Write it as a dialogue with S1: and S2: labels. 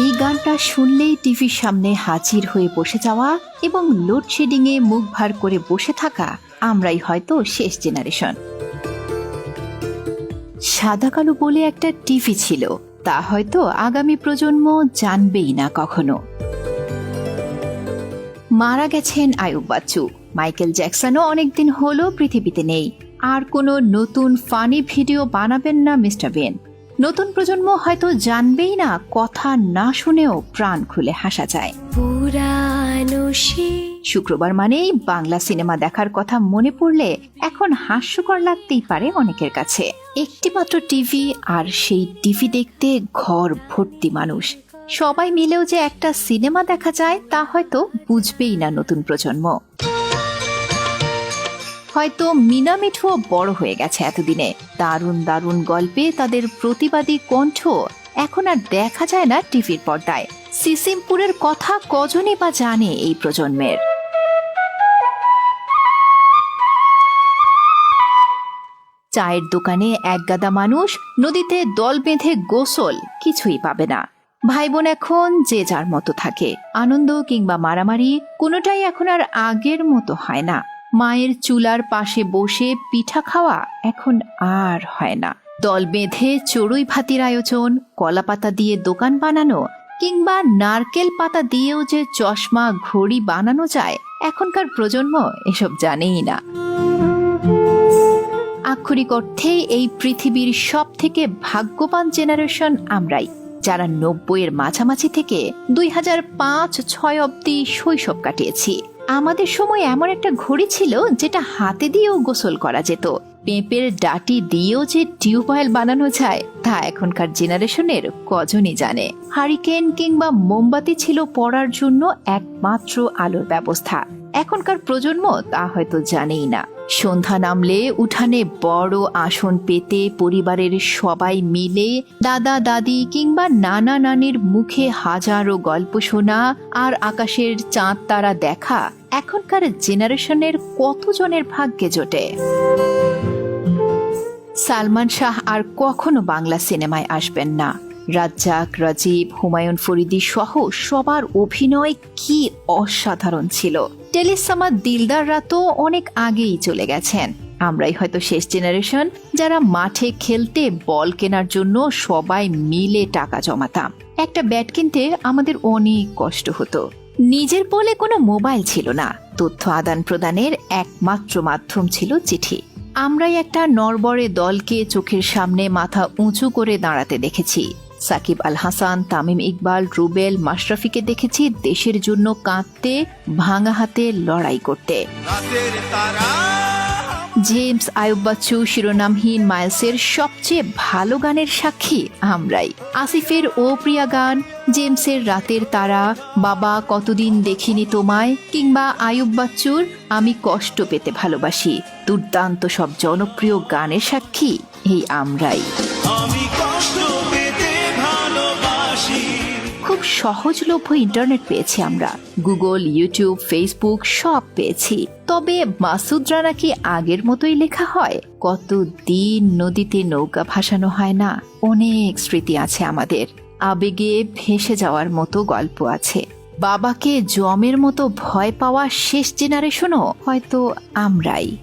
S1: এই গানটা শুনলেই টিভির সামনে হাজির হয়ে বসে যাওয়া এবং লোডশেডিংয়ে মুখ ভার করে বসে থাকা আমরাই হয়তো শেষ জেনারেশন সাদা কালো বলে একটা টিভি ছিল, তা হয়তো আগামী প্রজন্ম জানবেই না কখনো। মারা গেছেন আয়ুব বাচ্চু, মাইকেল জ্যাকসনও অনেকদিন হলো পৃথিবীতে নেই। আর কোনো নতুন ফানি ভিডিও বানাবেন না মিস্টার বেন। নতুন প্রজন্ম হয়তো জানবেই না কথা না শুনেও প্রাণ খুলে হাসা যায়। শুক্রবার মানেই বাংলা সিনেমা দেখার কথা মনে পড়লে এখন হাস্যকর লাগতেই পারে অনেকের কাছে। একটিমাত্র টিভি আর সেই টিভি দেখতে ঘর ভর্তি মানুষ। সবাই মিলেও যে একটা সিনেমা দেখা যায় তা হয়তো বুঝবেই না নতুন প্রজন্ম। হয়তো মিনা মিঠুও বড় হয়ে গেছে এতদিনে। দারুণ দারুণ গল্পে তাদের প্রতিবাদী কণ্ঠ এখন আর দেখা যায় না টিভির পর্দায়। সিসিমপুরের কথা কজনই বা জানে এই প্রজন্মের? চায়ের দোকানে একগাদা মানুষ নদীতে দল বেঁধে গোসল কিছুই পাবে না। ভাই বোন এখন যে যার মতো থাকে। আনন্দ কিংবা মারামারি কোনোটাই এখন আর আগের মতো হয় না। মায়ের চুলার পাশে বসে পিঠা খাওয়া এখন আর হয় না। দল বেঁধে চড়ুই ভাতির আয়োজন কলা পাতা দিয়ে দোকান বানানো, কিংবা নারকেল পাতা দিয়েও যে চশমা ঘড়ি বানানো যায়, এখনকার প্রজন্ম এসব জানেই না। আক্ষরিক অর্থে এই পৃথিবীর সব থেকে ভাগ্যবান জেনারেশন আমরাই, যারা নব্বইয়ের মাঝামাঝি থেকে দুই হাজার পাঁচ, ছয় অব্দি শৈশব কাটিয়েছি। আমাদের সময় এমন একটা ঘড়ি ছিল যেটা হাতে দিয়েও গোসল করা যেত। পেঁপের ডাটি দিয়েও যে টিউবওয়েল বানানো যায়, তা এখনকার জেনারেশনের কজনই জানে। হারিকেন কিংবা মোমবাতি ছিল পড়ার জন্য একমাত্র আলোর ব্যবস্থা। এখনকার প্রজন্ম তা হয়তো জানেই না। সন্ধ্যা নামলে উঠানে বড় আসন পেতে পরিবারের সবাই মিলে দাদা, দাদি কিংবা নানা নানির মুখে হাজারো গল্প শোনা আর আকাশের চাঁদ তারা দেখা, এখনকার জেনারেশনের কতজনের ভাগ্যে জোটে। সালমান শাহ আর কখনো বাংলা সিনেমায় আসবেন না। রাজ্জাক, রাজীব, হুমায়ুন ফরিদি সহ সবার অভিনয় কি অসাধারণ ছিল। টেলিসামা দিলদাররা তো অনেক আগেই চলে গেছেন। আমরাই হয়তো শেষ জেনারেশন, যারা মাঠে খেলতে বল কেনার জন্য সবাই মিলে টাকা জমাতাম। একটা ব্যাট কিনতে আমাদের অনেক কষ্ট হতো। নিজের বলে কোনো মোবাইল ছিল না। তথ্য আদান প্রদানের একমাত্র মাধ্যম ছিল চিঠি। আমরাই একটা নরবরে দলকে চোখের সামনে মাথা উঁচু করে দাঁড়াতে দেখেছি। সাকিব আল হাসান তামিম ইকবাল রুবেল মাশরাফিকে দেখেছি দেশের জন্য কাঁদতে ভাঙা হাতে লড়াই করতে। জেমস আয়ুব বাচ্চু শিরোনামহীন মাইলসের সবচেয়ে ভালো গানের সাক্ষী আমরাই। আসিফের ও প্রিয়া গান জেমসের রাতের তারা বাবা কতদিন দেখিনি তোমায় কিংবা আয়ুব বাচ্চুর আমি কষ্ট পেতে ভালোবাসি। দুর্দান্ত সব জনপ্রিয় গানের সাক্ষী এই আমরাই। খুব সহজলভ্য ইন্টারনেট পেয়েছি আমরা। গুগল ইউটিউব ফেসবুক সব পেয়েছি। তবে মাসুদরা নাকি আগের মতোই লেখা হয়? কত দিন নদীতে নৌকা ভাসানো হয় না? অনেক স্মৃতি আছে আমাদের। আবেগে ভেসে যাওয়ার মতো গল্প আছে। বাবাকে জমের মতো ভয় পাওয়া শেষ জেনারেশনও হয়তো আমরাই।